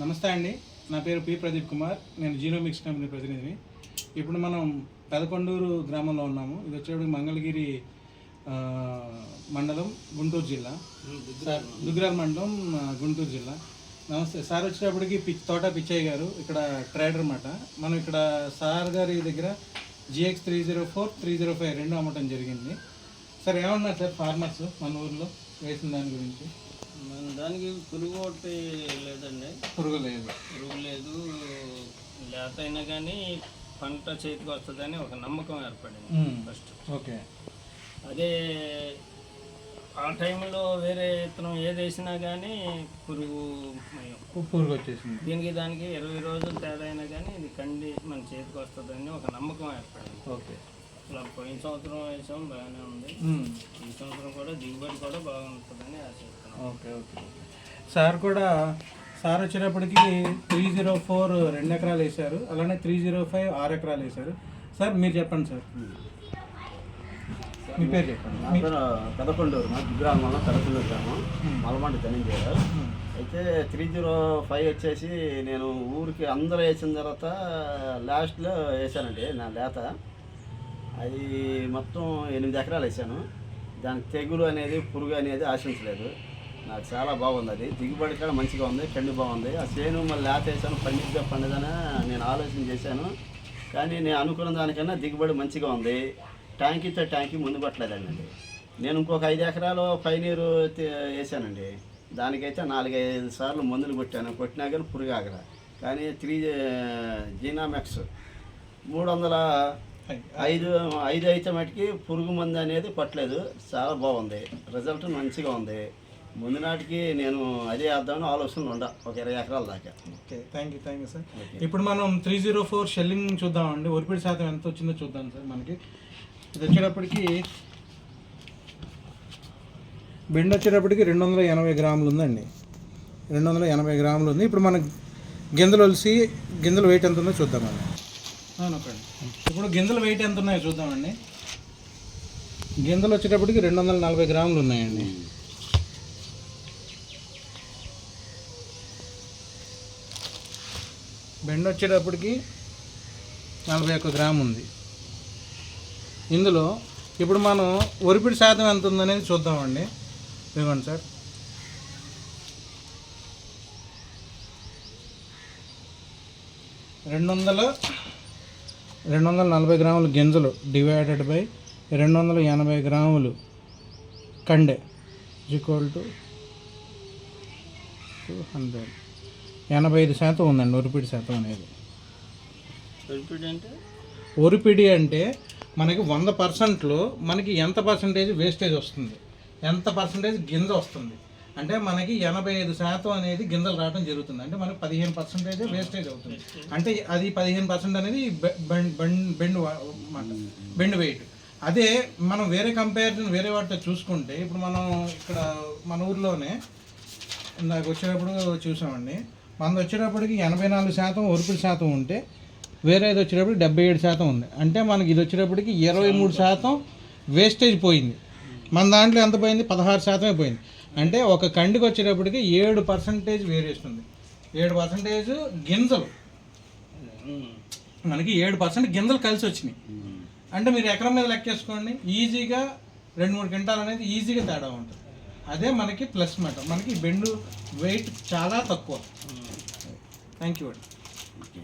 నమస్తే అండి. నా పేరు పి ప్రదీప్ కుమార్. నేను జీనోమిక్స్ కంపెనీ ప్రతినిధిని. ఇప్పుడు మనం పెదకొండూరు గ్రామంలో ఉన్నాము. ఇది వచ్చేటప్పుడు మంగళగిరి మండలం గుంటూరు జిల్లా. సార్ మండలం గుంటూరు జిల్లా. నమస్తే. సార్ వచ్చేటప్పటికి పిచ్ తోట పిచ్చయ్య గారు ఇక్కడ ట్రేడర్ అనమాట మనం ఇక్కడ సార్ గారి దగ్గర GX three zero four three zero five రెండు అమ్మటం జరిగింది. సార్ ఏమన్నారు సార్ ఫార్మర్స్ మన ఊర్లో వేసిన దాని గురించి? దానికి పురుగు ఒకటి లేదండి. పురుగు లేదు పురుగు లేదు లేత అయినా కానీ పంట చేతికి వస్తుందని ఒక నమ్మకం ఏర్పడింది. ఫస్ట్. ఓకే. అదే ఆ టైంలో వేరే ఇతనం ఏది వేసినా కానీ పురుగు. పురుగు వచ్చేసింది దీనికి దానికి ఇరవై రోజులు తేడా అయినా కానీ ఇది కండి మన చేతికి వస్తుందని ఒక నమ్మకం ఏర్పడింది. ఓకే. పోయిన సంవత్సరం వేసాం బాగానే ఉంది. ఈ సంవత్సరం కూడా దిగుబడి కూడా బాగుంటుందని ఆశిస్తున్నాం. ఓకే ఓకే సార్ కూడా సార్ వచ్చేటప్పటికి త్రీ జీరో ఫోర్ రెండు ఎకరాలు వేశారు అలానే త్రీ జీరో ఫైవ్ ఆరు ఎకరాలు వేశారు. సార్ మీరు చెప్పండి సార్. మీ పేరు చెప్పండి. పెదకొండూరు మా దిగ్రామం వల్ల పెదకొండూరు గ్రామం మలమండి ధనంజయ అయితే త్రీ జీరో ఫైవ్ వచ్చేసి నేను ఊరికి అందరూ వేసిన తర్వాత లాస్ట్లో వేసానండి నా లేత. అది మొత్తం ఎనిమిది ఎకరాలు వేసాను. దానికి తెగులు అనేది పురుగు అనేది ఆశించలేదు. నాకు చాలా బాగుంది అది. దిగుబడి కూడా మంచిగా ఉంది కండి బాగుంది. ఆ చేను మళ్ళీ లేత వేసాను పండిద్దా పండదని నేను ఆలోచన చేశాను. కానీ నేను అనుకున్న దానికన్నా దిగుబడి మంచిగా ఉంది. ట్యాంకీతో ట్యాంకీ ముందు పట్టలేదండి నేను ఇంకొక ఐదు ఎకరాలు పైనీరు వేసానండి. దానికైతే నాలుగైదు సార్లు మందులు కొట్టాను. కొట్టినా కానీ పురుగు ఆగరా కానీ త్రీ జీనామెక్స్ మూడు వందల ఐదు ఐదు అయితే మటుకి పురుగు మందు అనేది పట్టలేదు చాలా బాగుంది. రిజల్ట్ మంచిగా ఉంది. ముందు నాటికి నేను అదే వేద్దామని ఆలోచనలు ఉండ ఒక ఇరవై ఎకరాల దాకా. Okay thank you thank you sir ఇప్పుడు మనం త్రీ జీరో ఫోర్ షెల్లింగ్ చూద్దామండి. ఒరిపిడి శాతం ఎంత వచ్చిందో చూద్దాం సార్ మనకి. ఇది వచ్చేటప్పటికి బెండ్ వచ్చేటప్పటికి రెండు వందల ఎనభై గ్రాములు ఉందండి. రెండు వందల ఎనభై గ్రాములు ఉంది. ఇప్పుడు మనకి గింజలు ఒలిసి గింజల వెయిట్ ఎంత ఉందో చూద్దామండి. అవునండి ఇప్పుడు గింజల వెయిట్ ఎంత ఉన్నాయో చూద్దామండి. గింజలు వచ్చేటప్పటికి రెండు వందల నలభై గ్రాములు ఉన్నాయండి. బెండ వచ్చేటప్పటికి నలభై ఒక్క గ్రాము ఉంది. ఇందులో ఇప్పుడు మనం ఒరిపిడి శాతం ఎంత ఉందనేది చూద్దామండి. ఇవ్వండి సార్. రెండు వందల రెండు వందల నలభై గ్రాములు గింజలు డివైడెడ్ బై రెండు వందల ఎనభై గ్రాములు కండె ఈక్వల్ టు టూ హండ్రెడ్ ఎనభై ఐదు శాతం ఉందండి ఒరిపిడి శాతం అనేది. రిపీట్ అంటే? ఒరిపిడి అంటే మనకి వంద పర్సెంట్లో మనకి ఎంత పర్సంటేజ్ వేస్టేజ్ వస్తుంది? ఎంత పర్సంటేజ్ గింజ వస్తుంది? అంటే మనకి ఎనభై ఐదు శాతం అనేది గింజలు రావడం జరుగుతుంది. అంటే మనకి పదిహేను పర్సెంటేజ్ వేస్టేజ్ అవుతుంది. అంటే అది పదిహేను పర్సెంట్ అనేది బెండ్ బెండ్ బెండ్ వెయిట్ అదే మనం వేరే కంపారిజన్ వేరే వాటితో చూసుకుంటే ఇప్పుడు మనం ఇక్కడ మన ఊర్లోనే ఇందాక వచ్చేటప్పుడు చూసామండి. మనది వచ్చేటప్పటికి ఎనభై నాలుగు శాతం ఒరుపుడు శాతం ఉంటే వేరేది వచ్చేటప్పటికి డెబ్బై ఏడు శాతం ఉంది. అంటే మనకి ఇది వచ్చేటప్పటికి ఇరవై మూడు శాతం వేస్టేజ్ పోయింది. మన దాంట్లో ఎంత పోయింది? పదహారు శాతమే పోయింది. అంటే ఒక కండికి వచ్చేటప్పటికి ఏడు పర్సంటేజ్ వేరియేషన్ ఉంది ఏడు పర్సంటేజ్ గింజలు. మనకి ఏడు పర్సెంట్ గింజలు కలిసి వచ్చినాయి. అంటే మీరు ఎకరం మీద లెక్కేసుకోండి ఈజీగా రెండు మూడు క్వింటాల్ అనేది ఈజీగా తేడా ఉంటుంది. అదే మనకి ప్లస్ మాట. మనకి బెండు వెయిట్ చాలా తక్కువ. థ్యాంక్ యూ అండి ఓకే.